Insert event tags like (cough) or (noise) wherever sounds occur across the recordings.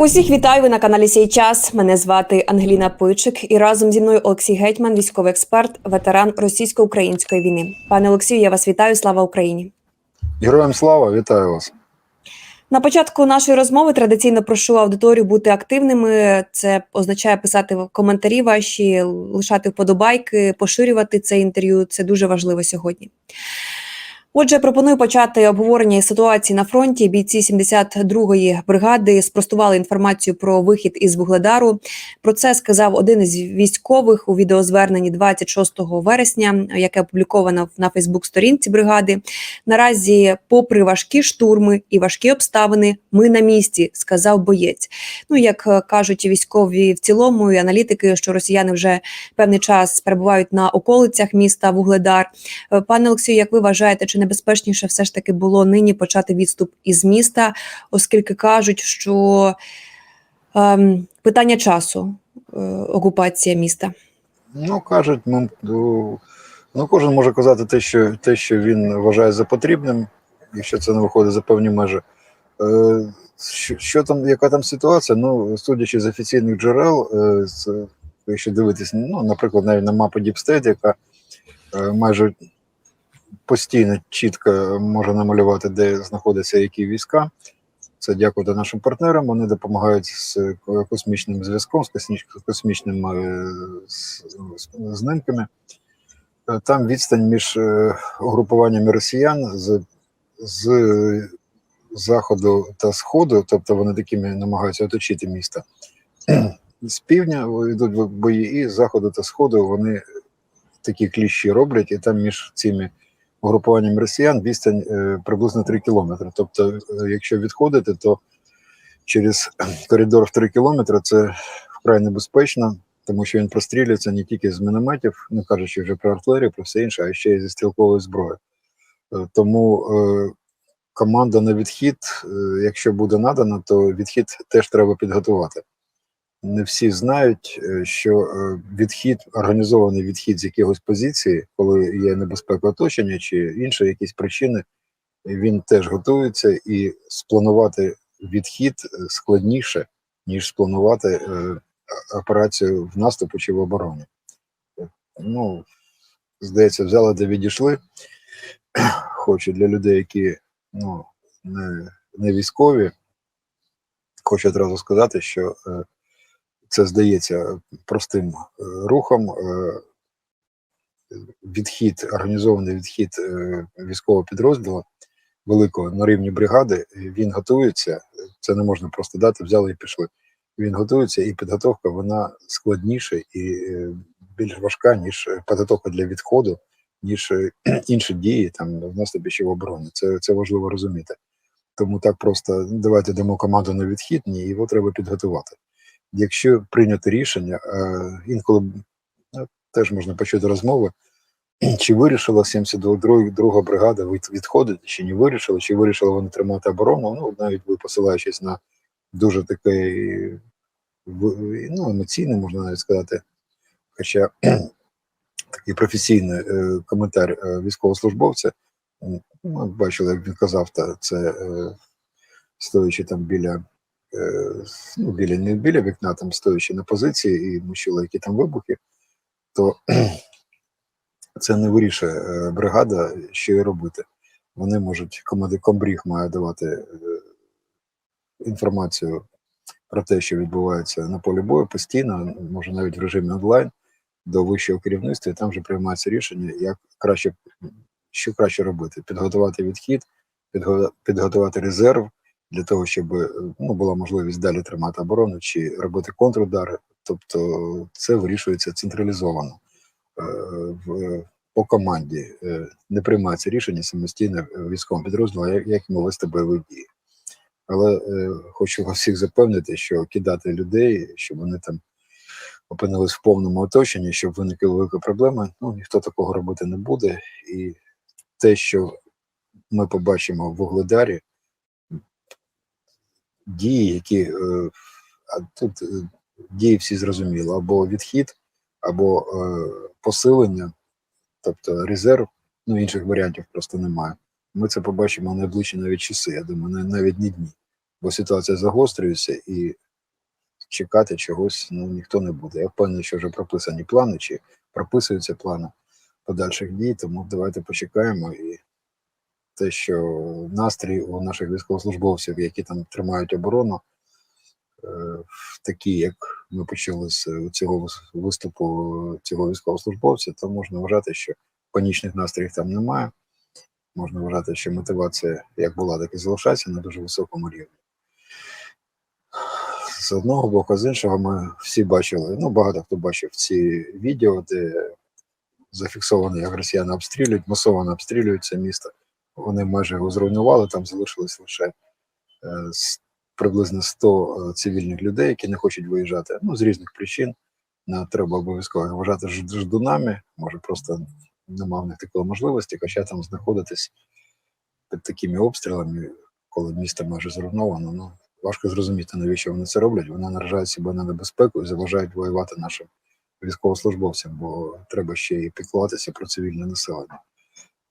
Усіх вітаю ви на каналі Сій час. Мене звати Ангеліна Пичик, і разом зі мною Олексій Гетьман, військовий експерт, ветеран російсько-української війни. Пане Олексію, я вас вітаю. Слава Україні! Героям слава, вітаю вас. На початку нашої розмови традиційно прошу аудиторію бути активними. Це означає писати коментарі ваші, лишати вподобайки, поширювати це інтерв'ю. Це дуже важливо сьогодні. Отже, пропоную почати обговорення ситуації на фронті. Бійці 72-ї бригади спростували інформацію про вихід із Вугледару. Про це сказав один із військових у відеозверненні 26 вересня, яке опубліковано на Фейсбук-сторінці бригади. Наразі, попри важкі штурми і важкі обставини, ми на місці, сказав боєць. Ну як е, кажуть військові в цілому, і аналітики, що росіяни вже певний час перебувають на околицях міста Вугледар. Е, Пане Олексію, як ви вважаєте, чи небезпечніше все ж таки було нині почати відступ із міста, оскільки кажуть, що ем, питання часу е, окупація міста? Ну, кажуть, ну, ну, кожен може казати те, що, те, що він вважає за потрібним, якщо це не виходить за певні межі. Е, що, що там, яка там ситуація? Ну, судячи з офіційних джерел, е, це, якщо дивитися, ну, наприклад, навіть на мапу Діпстейт, яка е, майже постійно чітко може намалювати, де знаходяться які війська. Це дякувати нашим партнерам. Вони допомагають з космічним зв'язком, з космічними е, знимками. Е, Там відстань між е, угрупуваннями росіян з, з заходу та сходу, тобто вони такими намагаються оточити місто. (clears throat) З півдня йдуть бої, і з заходу та сходу вони такі кліщі роблять, і там між цими угрупуванням росіян відстань е, приблизно 3 кілометри. Тобто, е, якщо відходити, то через коридор в 3 кілометри це вкрай небезпечно, тому що він прострілюється не тільки з мінометів, не кажучи вже про артилерію, про все інше, а ще й зі стрілкової зброї. Е, Тому команда на відхід, якщо буде надана, то відхід теж треба підготувати. Не всі знають, е, що е, відхід, організований відхід з якихось позиції, коли є небезпека оточення чи інші якісь причини, він теж готується і спланувати відхід е, складніше, ніж спланувати операцію в наступу чи в обороні. Ну, здається, взяли де відійшли. (clears throat) Хочу для людей, які ну, не, не військові, хочу одразу сказати, що це здається простим е, рухом. е, Відхід, організований відхід е, військового підрозділу великого на рівні бригади, він готується. Це не можна просто дати, взяли і пішли. Він готується, і підготовка вона складніша і більш важка, ніж підготовка для відходу, ніж (clears throat) інші дії там в в обороні. Це, це важливо розуміти. Тому так просто «Ну, давайте дамо команду на відхід, ні, його треба підготувати. Якщо прийняти рішення, е, інколи е, теж можна почути розмови, (clears throat) чи вирішила 72 друга бригада відходити, чи не вирішила, чи вирішили вони тримати оборону. Ну, навіть ви посилаючись на дуже такий ну, емоційний, можна навіть сказати, хоча (clears throat) такий професійний е, коментар е, військовослужбовця. Ми бачили, як він казав, та це стоячи там біля, ну, біля не біля вікна, там стоячи на позиції, і ми чули, які там вибухи, то (clears throat) це не вирішує е, бригада, що і робити. Вони можуть, команди комбріг має давати е, інформацію про те, що відбувається на полі бою постійно, може навіть в режимі онлайн до вищого керівництва, і там вже приймається рішення, як краще, що краще робити: підготувати відхід, підго- підготувати резерв для того, щоб е, ну, була можливість далі тримати оборону чи робити контрудари. Тобто це вирішується централізовано е, по команді. Е, Не приймається рішення самостійно військовим підрозділом, як, йому вести бойові дії. Але хочу вас всіх запевнити, що кидати людей, щоб вони там опинились в повному оточенні, щоб виникли великі проблеми, ну ніхто такого робити не буде. І те, що ми побачимо в Вугледарі, дії, які е, а тут е, дії всі зрозуміло, або відхід, або е, посилення, тобто резерв, ну інших варіантів просто немає. Ми це побачимо найближчі навіть часи, я думаю, навіть не дні, бо ситуація загострюється і чекати чогось ну, ніхто не буде. Я впевнений, що вже прописані плани чи прописуються плани подальших дій, тому давайте почекаємо і те, що настрій у наших військовослужбовців, які там тримають оборону, е, такі, як ми почули з цього виступу цього військовослужбовця, то можна вважати, що панічних настроїв там немає. Можна вважати, що мотивація як була, так і залишається на дуже високому рівні. З одного боку, з іншого, ми всі бачили, ну багато хто бачив ці відео, де зафіксовано, як росіяни обстрілюють, масово обстрілюють це місто. Вони майже його зруйнували, там залишилось лише е, приблизно 100 е, цивільних людей, які не хочуть виїжджати. Ну, з різних причин. Треба обов'язково вважати ждунами, може просто немає в них такої можливості, хоча там знаходитись під такими обстрілами, коли місто майже зруйновано. Ну, важко зрозуміти, навіщо вони це роблять. Вони наражають себе на небезпеку і заважають воювати нашим військовослужбовцям, бо треба ще і піклуватися про цивільне населення,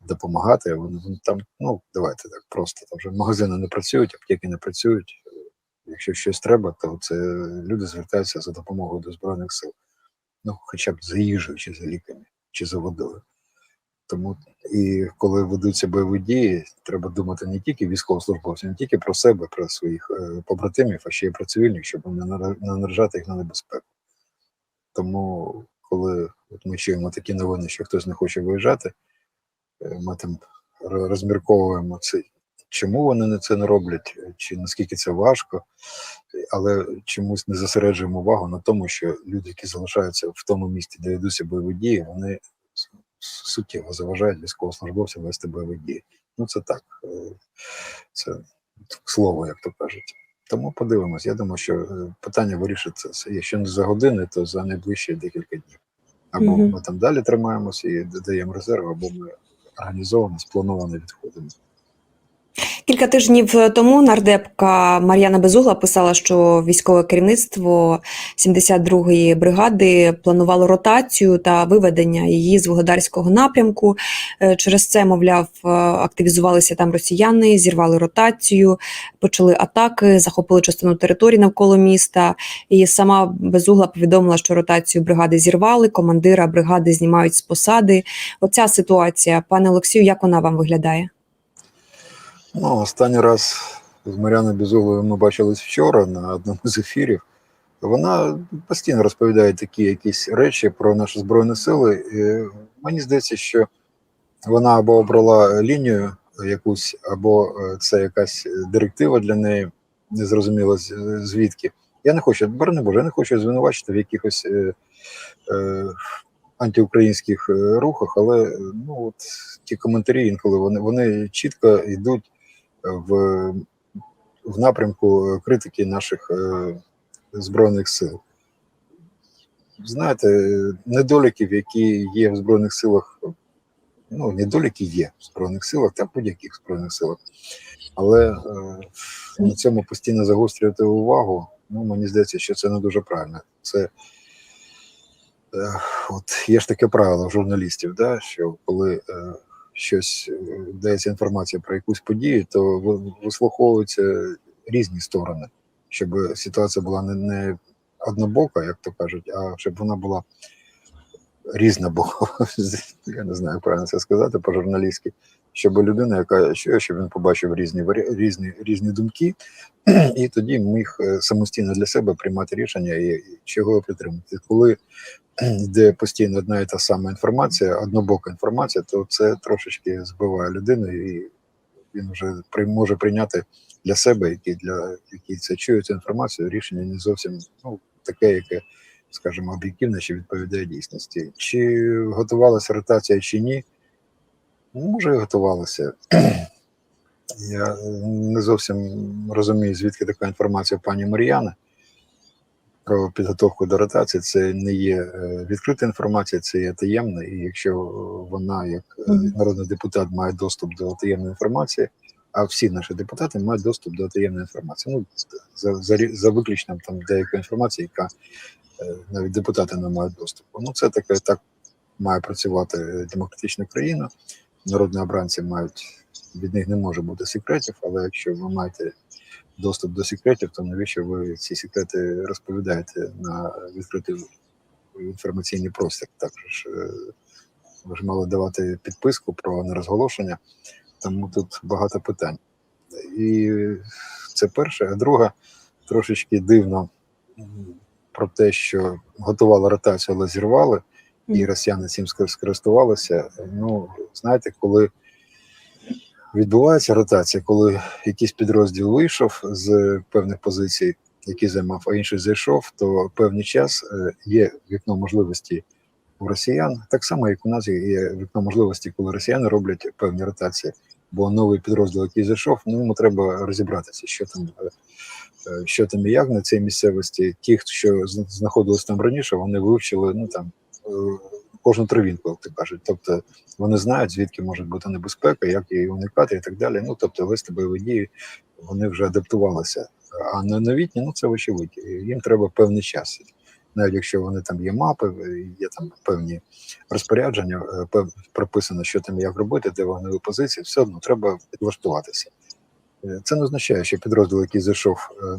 допомагати. Вони там, ну давайте так просто. Там вже магазини не працюють, аптеки не працюють. Якщо щось треба, то це люди звертаються за допомогою до збройних сил. Ну, хоча б за їжею, чи за ліками, чи за водою. Тому і коли ведуться бойові дії, треба думати не тільки військовослужбовцям, не тільки про себе, про своїх е, побратимів, а ще й про цивільних, щоб не наражати їх на небезпеку. Тому, коли от ми чуємо такі новини, що хтось не хоче виїжджати, ми там розмірковуємо це, чому вони не це не роблять, е, чи наскільки це важко, е, але чомусь не зосереджуємо увагу на тому, що люди, які залишаються в тому місті, де ведуться бойові дії, вони суттєво заважають військовослужбовцям вести бойові дії. Ну це так, е, це слово, як то кажуть. Тому подивимось. Я думаю, що е, питання вирішиться, якщо не за години, то за найближчі декілька днів. Або Мгм. ми там далі тримаємося і додаємо резерв, або ми організовано, сплановано відходимо. Кілька тижнів тому нардепка Мар'яна Безугла писала, що військове керівництво 72-ї бригади планувало ротацію та виведення її з Вугледарського напрямку. Е, Через це, мовляв, е, активізувалися там росіяни, зірвали ротацію, почали атаки, захопили частину території навколо міста. І сама Безугла повідомила, що ротацію бригади зірвали, командира бригади знімають з посади. Оця ситуація, пане Олексію, як вона вам виглядає? Ну, останній раз з Мар'яною Безуглою ми бачились вчора на одному з ефірів. Вона постійно розповідає такі якісь речі про наші збройні сили. І мені здається, що вона або обрала лінію якусь, або е, це якась директива для неї, незрозуміло звідки. Я не хочу, борони Боже, я не хочу звинувачити в якихось е, е, антиукраїнських е, рухах, але ну, от, ті коментарі інколи вони, вони чітко йдуть в, в напрямку критики наших е, збройних сил. Знаєте, недоліків, які є в Збройних силах, ну, недоліки є в Збройних силах та будь-яких Збройних силах. Але е, на цьому постійно загострювати увагу, ну, мені здається, що це не дуже правильно. Це е, от є ж таке правило журналістів, да, що коли е, щось е, дається інформація про якусь подію, то вислуховуються різні сторони, щоб ситуація була не, не однобока, як то кажуть, а щоб вона була різна, бо (laughs) я не знаю, як правильно це сказати по-журналістськи, щоб людина, яка що, щоб він побачив різні різні, різні думки, (clears throat) і тоді міг е, самостійно для себе приймати рішення і, чого притримати. Коли (clears throat) йде постійно одна і та сама інформація, однобока інформація, то це трошечки збиває людину, і він вже при, може прийняти для себе, який для який це чує цю інформацію, рішення не зовсім ну, таке, яке, скажімо, об'єктивне чи відповідає дійсності. Чи готувалася ротація, чи ні? Може, і готувалася. (clears throat) Я не зовсім розумію, звідки така інформація пані Мар'яни про підготовку до ротації. Це не є е, відкрита інформація, це є таємна. І якщо вона, як е, народний депутат, має доступ до таємної інформації, а всі наші депутати мають доступ до таємної інформації. Ну, за, за, за виключенням там деякої інформації, яка е, навіть депутати не мають доступу. Ну, це таке так має працювати демократична країна. Народні обранці мають від них не може бути секретів, але якщо ви маєте доступ до секретів, то навіщо ви ці секрети розповідаєте на відкритий інформаційний простір? Також е, ви ж мали давати підписку про нерозголошення, тому тут багато питань. І це перше. А друге, трошечки дивно про те, що готували ротацію, але зірвали, і росіяни цим скористувалися. Ну, знаєте, коли відбувається ротація, коли якийсь підрозділ вийшов з певних позицій, які займав, а інший зайшов, то певний час е, є вікно можливості у росіян, так само, як у нас є вікно можливості, коли росіяни роблять певні ротації. Бо новий підрозділ, який зайшов, ну йому треба розібратися, що там, е, е, що там і як на цій місцевості. Ті, що знаходились там раніше, вони вивчили ну там кожну травінку, як то кажуть. Тобто вони знають, звідки може бути небезпека, як її уникати і так далі. Ну тобто вести бойові дії, вони вже адаптувалися. А на новітні, ну це вочевидь, їм треба певний час. Навіть якщо вони там є мапи, є там певні розпорядження, е, прописано, що там як робити, де вогневі позиції, все одно треба підлаштуватися. Е, Це не означає, що підрозділ, який зайшов е,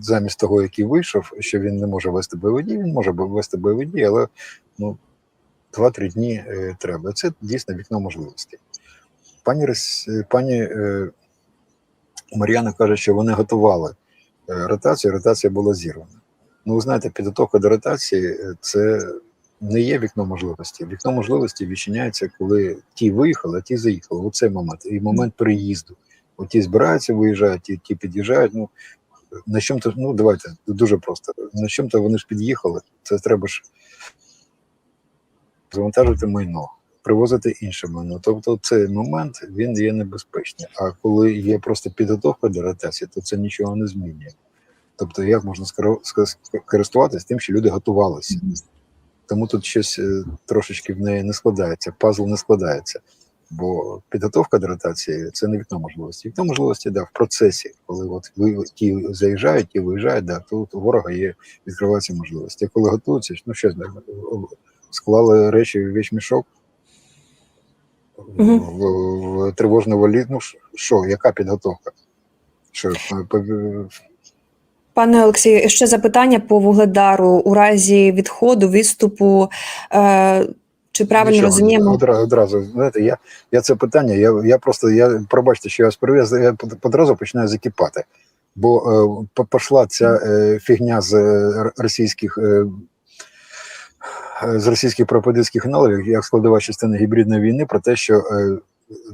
замість того, який вийшов, що він не може вести бойові дії, він може вести бойові дії, але ну, 2-3 дні е, треба. Це дійсно вікно можливостей. Пані, е, пані е, Мар'яна каже, що вони готували ротацію, ротація була зірвана. Ну, ви знаєте, підготовка до ротації це не є вікно можливості. Вікно можливості відчиняється, коли ті виїхали, а ті заїхали. У цей момент. І момент переїзду. От ті збираються, виїжджають, ті, ті під'їжджають. Ну, на чому то, ну давайте дуже просто. На чому то вони ж під'їхали, це треба ж завантажити майно, привозити інше майно. Тобто цей момент він є небезпечний. А коли є просто підготовка до ротації, то це нічого не змінює. Тобто, як можна користуватися тим, що люди готувалися. Тому тут щось е, трошечки в неї не складається, пазл не складається. Бо підготовка до ротації це не вікно можливості. Вікно можливості, да, в процесі, коли от ви ті заїжджають, ті виїжджають, да, тут у ворога є відкриваються можливості. А коли готуються, ну що знаю, склали речі в вещмішок, в, Мгм. в, в тривожну валізу. Ну що, яка підготовка? Що, по- Пане Олексію, ще запитання по вугледару у разі відходу, відступу. Е, чи правильно Нічого, розуміємо? Одразу, одразу знаєте, я, я це питання, я, я просто я пробачте, що я вас привіз, я одразу починаю закипати. Бо е, по- пішла ця е, фігня з е, російських е, з російських пропагандистських каналів, як складова частина гібридної війни, про те, що е,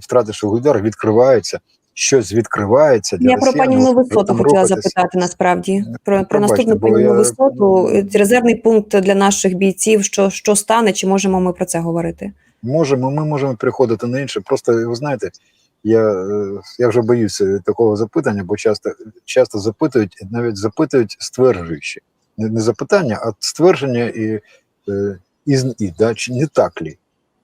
втративши удар, відкривається, щось відкривається для Я про росіян, пані ну, хотіла запитати насправді про, про наступну бо пані я- Новосоту. Е, Резервний пункт для наших бійців. Що, що стане, чи можемо ми про це говорити? Можемо, ми можемо переходити на інше. Просто ви знаєте, я, е, я вже боюся такого запитання, бо часто, часто запитують, навіть запитують стверджуючи. Не, не запитання, а ствердження і, і, і да, чи не так лі.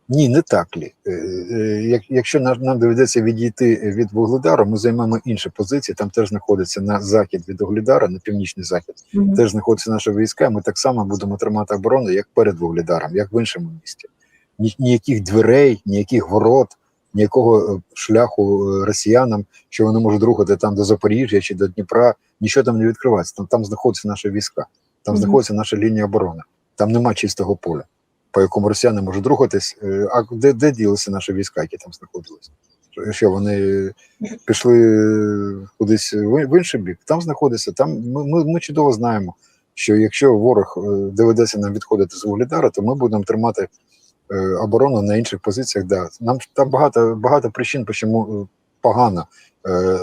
Ні, не так лі. Е, е, Як, якщо нам, доведеться відійти від Вугледару, ми займемо інші позиції. Там теж знаходиться на захід від Вугледара, на північний захід Мгм. теж знаходяться наші війська. Ми так само будемо тримати оборону, як перед Вугледаром, як в іншому місті. Ні, ніяких дверей, ніяких ворот, ніякого е, шляху е, росіянам, що вони можуть рухати там до Запоріжжя чи до Дніпра. Нічого там не відкривається. Там, там знаходяться наші війська, там Мгм. знаходиться наша лінія оборони. Там нема чистого поля, по якому росіяни можуть рухатись. Е, А де, де ділися наші війська, які там знаходились? Що вони пішли е, кудись в інший бік? Там знаходиться. Там ми, ми, чудово знаємо, що якщо ворог е, доведеться нам відходити з Вугледара, то ми будемо тримати оборону на інших позиціях. Да. Нам там багато, багато причин, чому погано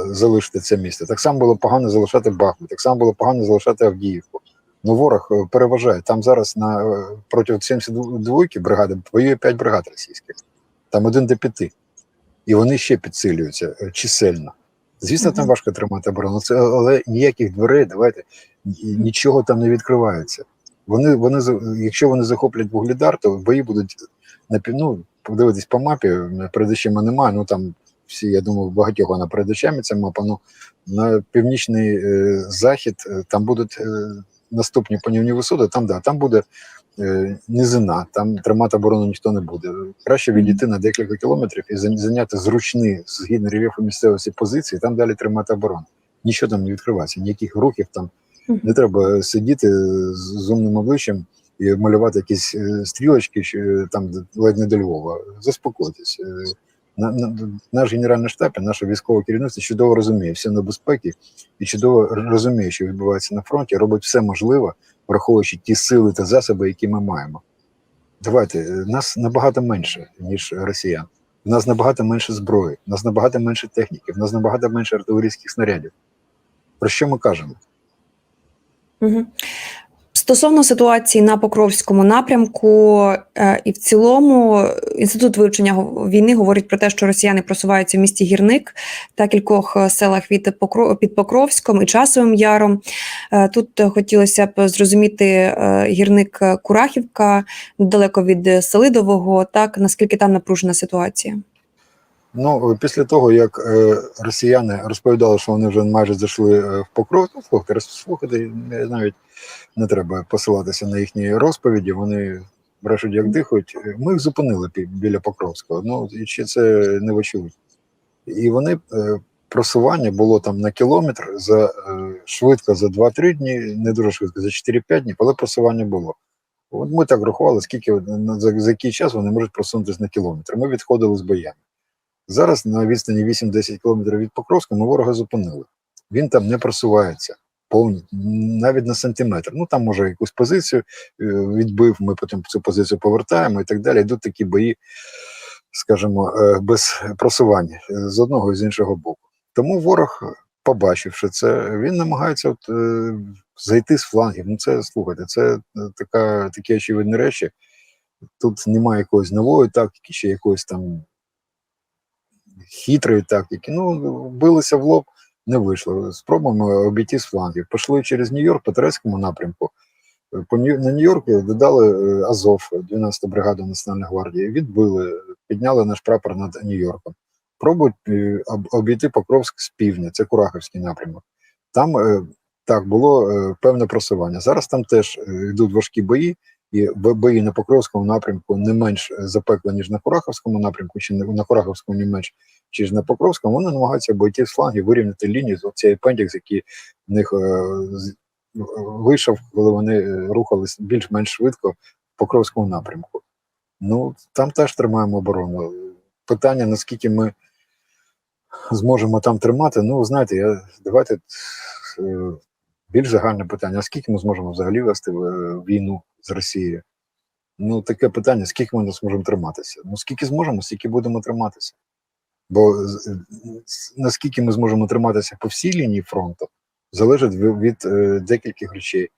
залишити це місто. Так само було погано залишати Бахмут, так само було погано залишати Авдіївку. Ну, ворог е, переважає. Там зараз на проти 72-ки бригади воює 5 бригад російських, там один до п'яти. І вони ще підсилюються е, чисельно. Звісно, там важко тримати оборону, це, але ніяких дверей, давайте, нічого там не відкривається. Вони, вони, якщо вони захоплять Вугледар, то бої будуть на ну, подивитись по мапі, перед очима немає, ну там всі, я думаю, багатьох вона перед очами ця мапа, ну на північний е, захід е, там будуть е, наступні панівні висоти, там да, там буде е, низина, там тримати оборону ніхто не буде. Краще відійти на декілька кілометрів і зайняти зручні згідно рельєфу місцевості позиції, там далі тримати оборону. Нічого там не відкривається, ніяких рухів там не треба сидіти з умним обличчям і малювати якісь е, стрілочки, що е, там ледь не до Львова. Заспокойтесь. На, на, наш генеральний штаб і наше військове керівництво чудово розуміє всі небезпеки і чудово розуміє, що відбувається на фронті, робить все можливе, враховуючи ті сили та засоби, які ми маємо. Давайте, е, нас набагато менше, ніж росіян. У нас набагато менше зброї, у нас набагато менше техніки, у нас набагато менше артилерійських снарядів. Про що ми кажемо? Угу. Стосовно ситуації на Покровському напрямку, е, і в цілому інститут вивчення війни говорить про те, що росіяни просуваються в місті Гірник та кількох е, селах від Покро- під Покровськом і Часовим Яром. Е, Тут хотілося б зрозуміти гірник Курахівка недалеко від Селидового. Так наскільки там напружена ситуація? Ну, е, після того, як е, росіяни розповідали, що вони вже майже зайшли е, в покров, ну, слухайте, роз- слухайте, е, навіть не треба посилатися на їхні розповіді, вони брешуть, як дихають. Е, Ми їх зупинили біля Покровського. Ну, і чи це не вочевидь. І вони е, просування було там на кілометр за е, швидко за 2-3 дні, не дуже швидко, за 4-5 днів, але просування було. От ми так рахували, скільки за, за який час вони можуть просунутися на кілометр. Ми відходили з боями. Зараз на відстані 8-10 кілометрів від Покровська ми ворога зупинили. Він там не просувається повні, навіть на сантиметр. Ну там може якусь позицію е, відбив, ми потім цю позицію повертаємо і так далі. Йдуть такі бої, скажімо, е, без просування е, з одного і з іншого боку. Тому ворог, побачивши це, він намагається от, е, зайти з флангів. Ну це слухайте, це така такі очевидні речі. Тут немає якоїсь нової тактики, ще якоїсь там хитрої тактики. Ну, билися в лоб, не вийшло. Спробуємо обійти з флангів. Пішли через Нью-Йорк по турецькому напрямку. Е, По на Нью-Йорк додали е, Азов, 12-ту бригаду Національної гвардії, відбили, підняли наш прапор над Нью-Йорком. Пробують е, обійти Покровськ з півдня, це Курахівський напрямок. Там е, так було е, певне просування. Зараз там теж е, йдуть важкі бої, і бої на Покровському напрямку не менш е, запекли, ніж на Курахівському напрямку, чи на Курахівському не менш, ніж на Покровському. Вони намагаються обійти з флангів, вирівняти лінію з цей апендікс, який в них е, вийшов, коли вони е, рухались більш-менш швидко в Покровському напрямку. Ну, там теж тримаємо оборону. Питання, наскільки ми зможемо там тримати, ну, знаєте, я, давайте е, більш загальне питання: а скільки ми зможемо взагалі вести е, війну з Росією? Ну, таке питання: скільки ми зможемо триматися? Ну, скільки зможемо, стільки будемо триматися. Бо з- наскільки ми зможемо триматися по всій лінії фронту, залежить від, е, декількох речей,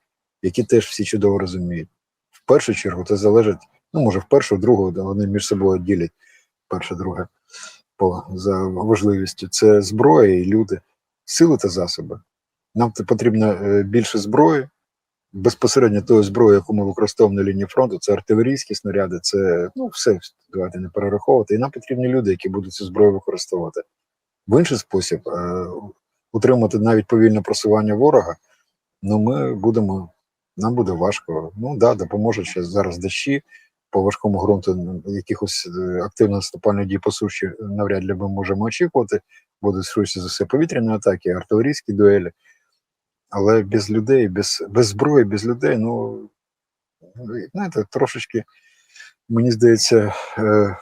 які теж всі чудово розуміють. В першу чергу це залежить, ну може, в першу, в другу, вони між собою ділять перше, друге по за важливістю. Це зброя і люди, сили та засоби. Нам потрібно е, більше зброї, безпосередньо тої зброї, яку ми використовуємо на лінії фронту, це артилерійські снаряди, це ну все, давайте не перераховувати. І нам потрібні люди, які будуть цю зброю використовувати. В інший спосіб е, утримати навіть повільне просування ворога, ну ми будемо, нам буде важко. Ну да, допоможуть ще зараз дощі по важкому ґрунту, якихось е, активно наступальної дії по суші навряд ли ми можемо очікувати. Будуть швидше за все повітряні атаки, артилерійські дуелі. Але без людей, без, без зброї, без людей, ну знаєте, трошечки, мені здається, е,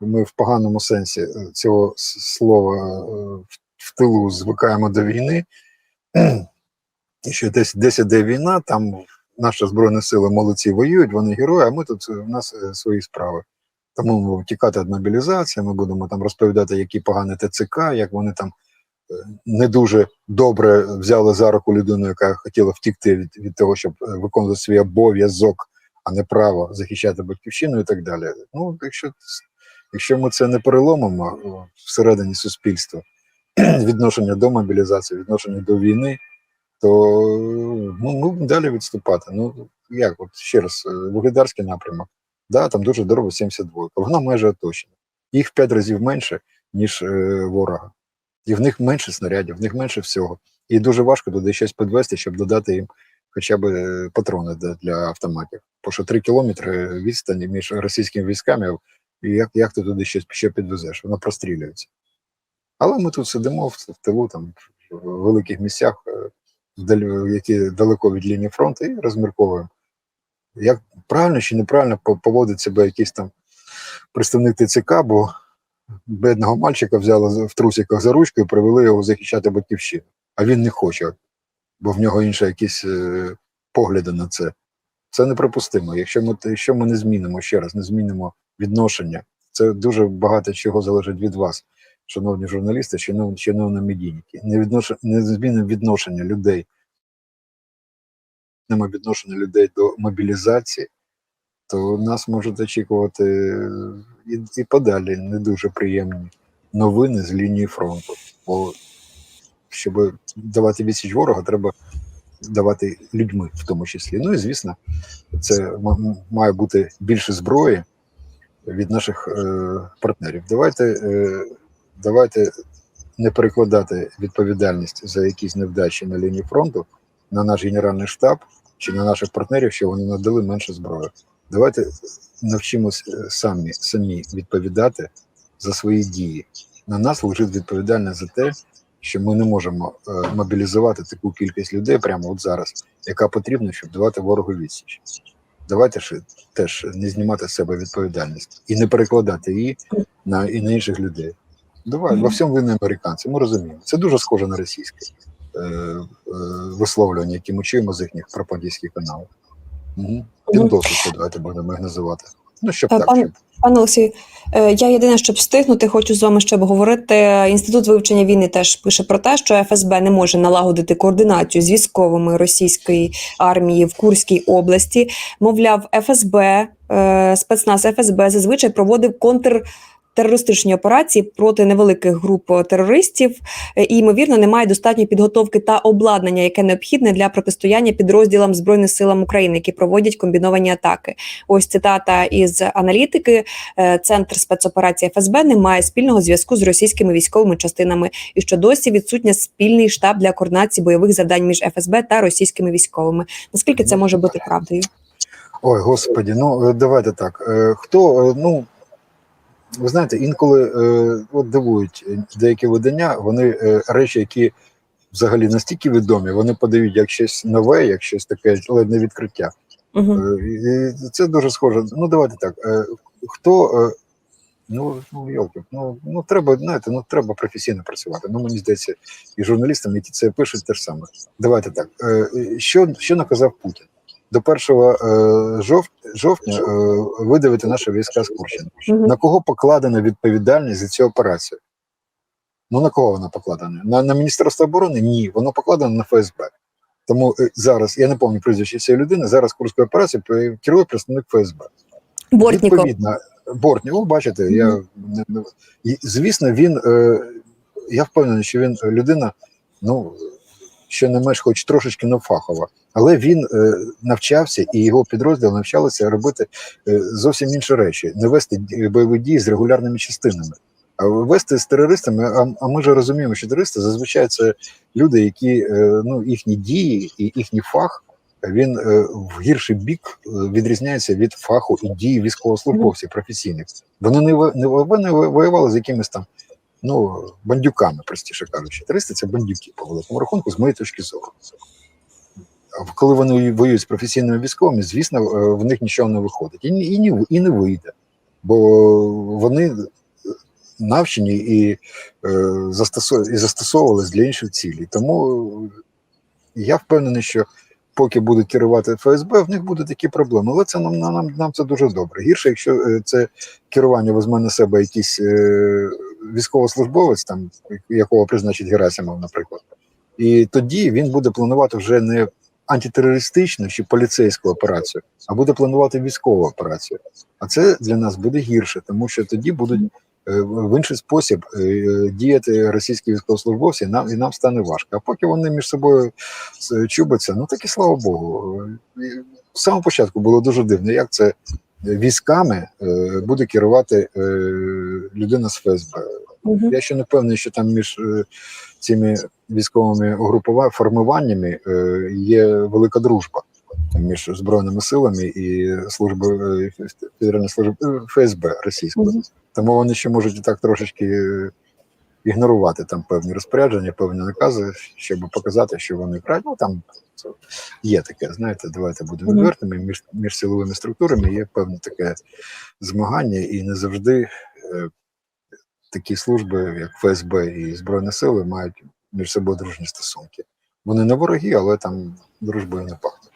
ми в поганому сенсі е, цього слова е, в- тилу звикаємо до війни. І що десь, десь іде війна, там наші збройні сили молодці воюють, вони герої, а ми тут в нас свої справи. Тому ми будемо тікати від мобілізації, ми будемо там розповідати, які погані ТЦК, як вони там не дуже добре взяли за руку людину, яка хотіла втікти від, від того, щоб е, виконувати свій обов'язок, а не право захищати батьківщину і так далі. Ну, якщо, якщо ми це не переломимо всередині суспільства, (clears throat) відношення до мобілізації, відношення до війни, то ну, будемо далі відступати. Ну, як, от ще раз, е, вугледарський напрямок, да, там дуже дорого 72, вона майже оточена. Їх в 5 разів менше, ніж е, ворога. І в них менше снарядів, в них менше всього. І дуже важко туди щось підвести, щоб додати їм хоча б е, патрони для, автоматів. Бо що три кілометри відстані між російськими військами, і як, як ти туди щось ще підвезеш? Воно прострілюється. Але ми тут сидимо в, в тилу, там, в великих місцях, е, які далеко від лінії фронту, і розмірковуємо. Як правильно чи неправильно поводить себе якийсь там представник ТЦК, бо бідного мальчика взяли в трусиках за ручку і привели його захищати батьківщину. А він не хоче, бо в нього інші якісь е, погляди на це. Це неприпустимо. Якщо ми, якщо ми не змінимо ще раз, не змінимо відношення, це дуже багато чого залежить від вас, шановні журналісти, шановні, шановні медійники. Не, віднош... не змінимо відношення людей, відношення людей до мобілізації, то нас можуть очікувати е, і, і подалі не дуже приємні новини з лінії фронту. Бо щоб давати відсіч ворога, треба давати людьми, в тому числі. Ну і звісно, це має бути більше зброї від наших е, партнерів. Давайте, е, давайте не перекладати відповідальність за якісь невдачі на лінії фронту на наш генеральний штаб чи на наших партнерів, що вони надали менше зброї. Давайте навчимось е, самі, самі відповідати за свої дії. На нас лежить відповідальність за те, що ми не можемо е, мобілізувати таку кількість людей прямо от зараз, яка потрібна, щоб давати ворогу відсіч. Давайте ж теж не знімати з себе відповідальність і не перекладати її на, і на інших людей. Давай, Мгм. во всьому винні американці, ми розуміємо. Це дуже схоже на російське е, е, висловлювання, які ми чуємо з їхніх пропагандистських каналів. Угу. Піддосвідку, давайте будемо їх називати. Ну, щоб Е, так, пан- щоб Пане Олексію, е, я єдине, щоб встигнути, хочу з вами ще обговорити. Інститут вивчення війни теж пише про те, що ФСБ не може налагодити координацію з військовими російської армії в Курській області. Мовляв, ФСБ, е, спецназ ФСБ зазвичай проводив контр. Терористичні операції проти невеликих груп терористів е, і ймовірно немає достатньої підготовки та обладнання, яке необхідне для протистояння підрозділам збройних силам України, які проводять комбіновані атаки. Ось цитата із аналітики. Е, Центр спецоперації ФСБ не має спільного зв'язку з російськими військовими частинами, і що досі відсутня спільний штаб для координації бойових завдань між ФСБ та російськими військовими. Наскільки це може бути правдою? Ой, господі, ну е, давайте так. Е, Хто, е, ну ви знаєте, інколи е, от дивують деякі видання, вони е, речі, які взагалі настільки відомі, вони подають як щось нове, як щось таке ледь не відкриття. Угу. Е, І це дуже схоже. Ну, давайте так. е, Хто. е, Ну, ну йолки, ну, ну треба, знаєте, ну треба професійно працювати. Ну, мені здається, і журналістам, які це пишуть, те ж саме. Давайте так. Е, Що, що наказав Путін? До 1 е, жов, жовтня е, видавити наші війська з Курщини. На кого покладена відповідальність за цю операцію? Ну на кого вона покладена? На, на Міністерство оборони? Ні, воно покладено на ФСБ. Тому е, зараз, я не пам'ятаю прізвище цієї людини, зараз Курською операцією е, керує представник ФСБ. Бортніков. Відповідно, Бортніков, бачите, я звісно, він я впевнений, що він людина, ну що не менш, хоч трошечки навфахова, але він е, навчався і його підрозділ навчалися робити е, зовсім інші речі, не вести бойові дії з регулярними частинами. А вести з терористами, а, а ми ж розуміємо, що терористи зазвичай це люди, які е, ну їхні дії і їхній фах він е, в гірший бік е, відрізняється від фаху і дії військовослужбовців професійних. Вони не не вони воювали з якимись там ну бандюками, простіше кажучи. Терористи це бандюки по великому рахунку, з моєї точки зору. Коли вони воюють з професійними військовими, звісно, е, в них нічого не виходить і, і, ні, і не вийде, бо вони навчені і, е, і застосовувались для інших цілей. Тому я впевнений, що поки будуть керувати ФСБ, в них будуть такі проблеми. Але це нам, нам, нам це дуже добре. Гірше, якщо е, це керування візьме на себе якийсь е, військовослужбовець, там якого призначить Герасимов, наприклад. І тоді він буде планувати вже не антитерористичну чи поліцейську операцію, а буде планувати військову операцію. А це для нас буде гірше, тому що тоді будуть е, в інший спосіб е, діяти російські військовослужбовці, і нам і нам стане важко. А поки вони між собою чубаться, ну так і слава Богу. З самого початку було дуже дивно, як це військами е, буде керувати е, людина з ФСБ. Угу. Я ще не певний, що там між е, цими військовими угрупува- формуваннями є велика дружба між збройними силами і службою Федеральної служби ФСБ російської. Мгм. Тому вони ще можуть так трошечки ігнорувати там певні розпорядження, певні накази, щоб показати, що вони. Ну там це є таке, знаєте, давайте будемо відвертими. Між, між силовими структурами є певне таке змагання, і не завжди е, такі служби, як ФСБ і Збройні Сили, мають між собою дружні стосунки. Вони не вороги, але там дружбою не пахне.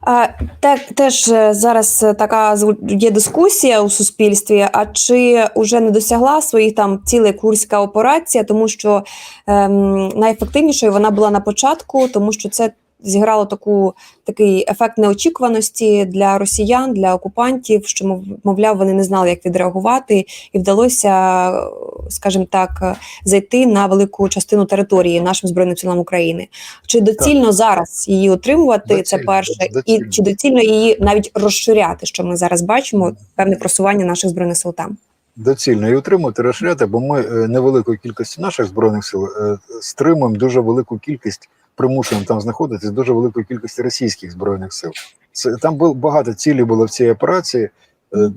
А, те, теж е, зараз е, така є дискусія у суспільстві. А чи вже не досягла своїх там цілей курська операція, тому що ем, найефективнішою вона була на початку, тому що це зіграло таку такий ефект неочікуваності для росіян, для окупантів, що мов- мовляв, вони не знали, як відреагувати, і вдалося, скажімо так, зайти на велику частину території нашим збройним силам України. Чи доцільно зараз її отримувати? це перше, доцільно. і чи доцільно її навіть розширяти, що ми зараз бачимо певне просування наших збройних сил там? доцільно і утримувати, розширяти, бо ми е, невеликою кількістю наших збройних сил е, стримуємо дуже велику кількість, примушуємо там знаходитись дуже великої кількості російських збройних сил. Це там було багато цілей було в цій операції. Е,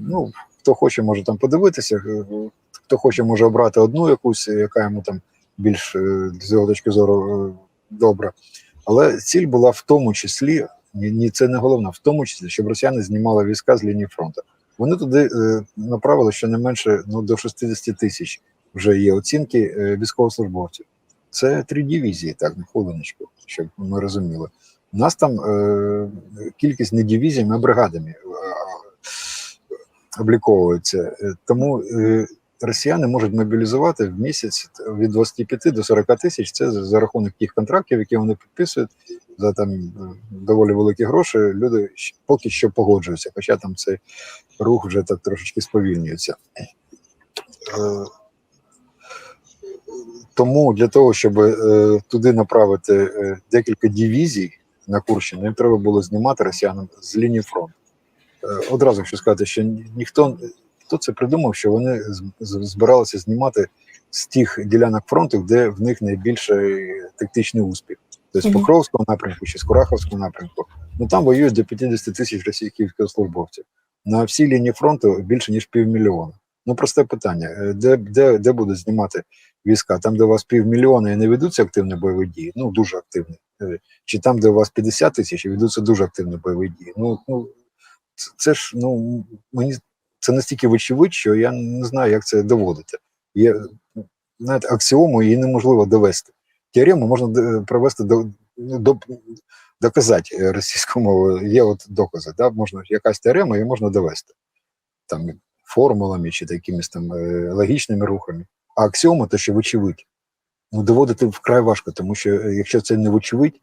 Ну хто хоче, може там подивитися. е, Хто хоче, може обрати одну якусь, яка йому там більш е, з його точки зору добра. Але ціль була в тому числі, ні, це не головне, в тому числі, щоб росіяни знімали війська з лінії фронту. Вони туди направили щонайменше ну, до 60 тисяч вже є оцінки військовослужбовців. Це три дивізії, так, на хвилиночку, щоб ми розуміли. У нас там е, кількість не дивізіями, а бригадами е, обліковується. Е, Тому е, росіяни можуть мобілізувати в місяць від 25 до 40 тисяч. Це за рахунок тих контрактів, які вони підписують за там е, доволі великі гроші. Люди поки що погоджуються, хоча там цей рух вже так трошечки сповільнюється. Е, Тому для того, щоб е, туди направити е, декілька дивізій на Курщину, їм треба було знімати росіянам з лінії фронту. Е, одразу хочу сказати, що ні- ніхто хто це придумав, що вони збиралися знімати з тих ділянок фронту, де в них найбільший тактичний успіх. Тобто з. Покровського напрямку чи з Кураховського напрямку. Ну там воюють до 50 тисяч російських військовослужбовців. На всій лінії фронту більше ніж півмільйона. Ну просте питання: е, де, де, де будуть знімати війська? Там, де у вас півмільйона і не ведуться активні бойові дії, ну дуже активні. Е, Чи там, де у вас 50 тисяч і ведуться дуже активні бойові дії. Ну, ну це- ж ну мені це настільки вочевидь, що я не знаю, як це доводити. Є знаєте, аксіому її неможливо довести. Теорему можна д- провести до, ну, до доказати е, російською мовою. Є от докази, да? можна якась теорема, її можна довести там формулами чи якимись там е, логічними рухами. А аксіома то що вочевидь. Ну, доводити вкрай важко, тому що е, якщо це не вочевидь,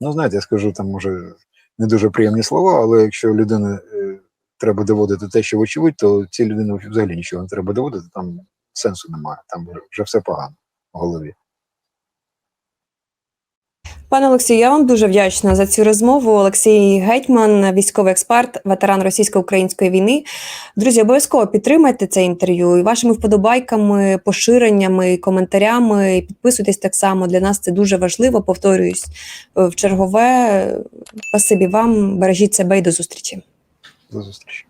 ну знаєте, я скажу там може не дуже приємні слова, але якщо людина е, треба доводити те, що вочевидь, то цій людині взагалі нічого не треба доводити, там сенсу немає, там вже все погано в голові. Пане Олексію, я вам дуже вдячна за цю розмову. Олексій Гетьман, військовий експерт, ветеран російсько-української війни. Друзі, обов'язково підтримайте це інтерв'ю і вашими вподобайками, поширеннями, коментарями. Підписуйтесь так само. Для нас це дуже важливо. Повторююсь в чергове. Спасибі вам, бережіть себе і до зустрічі. До зустрічі.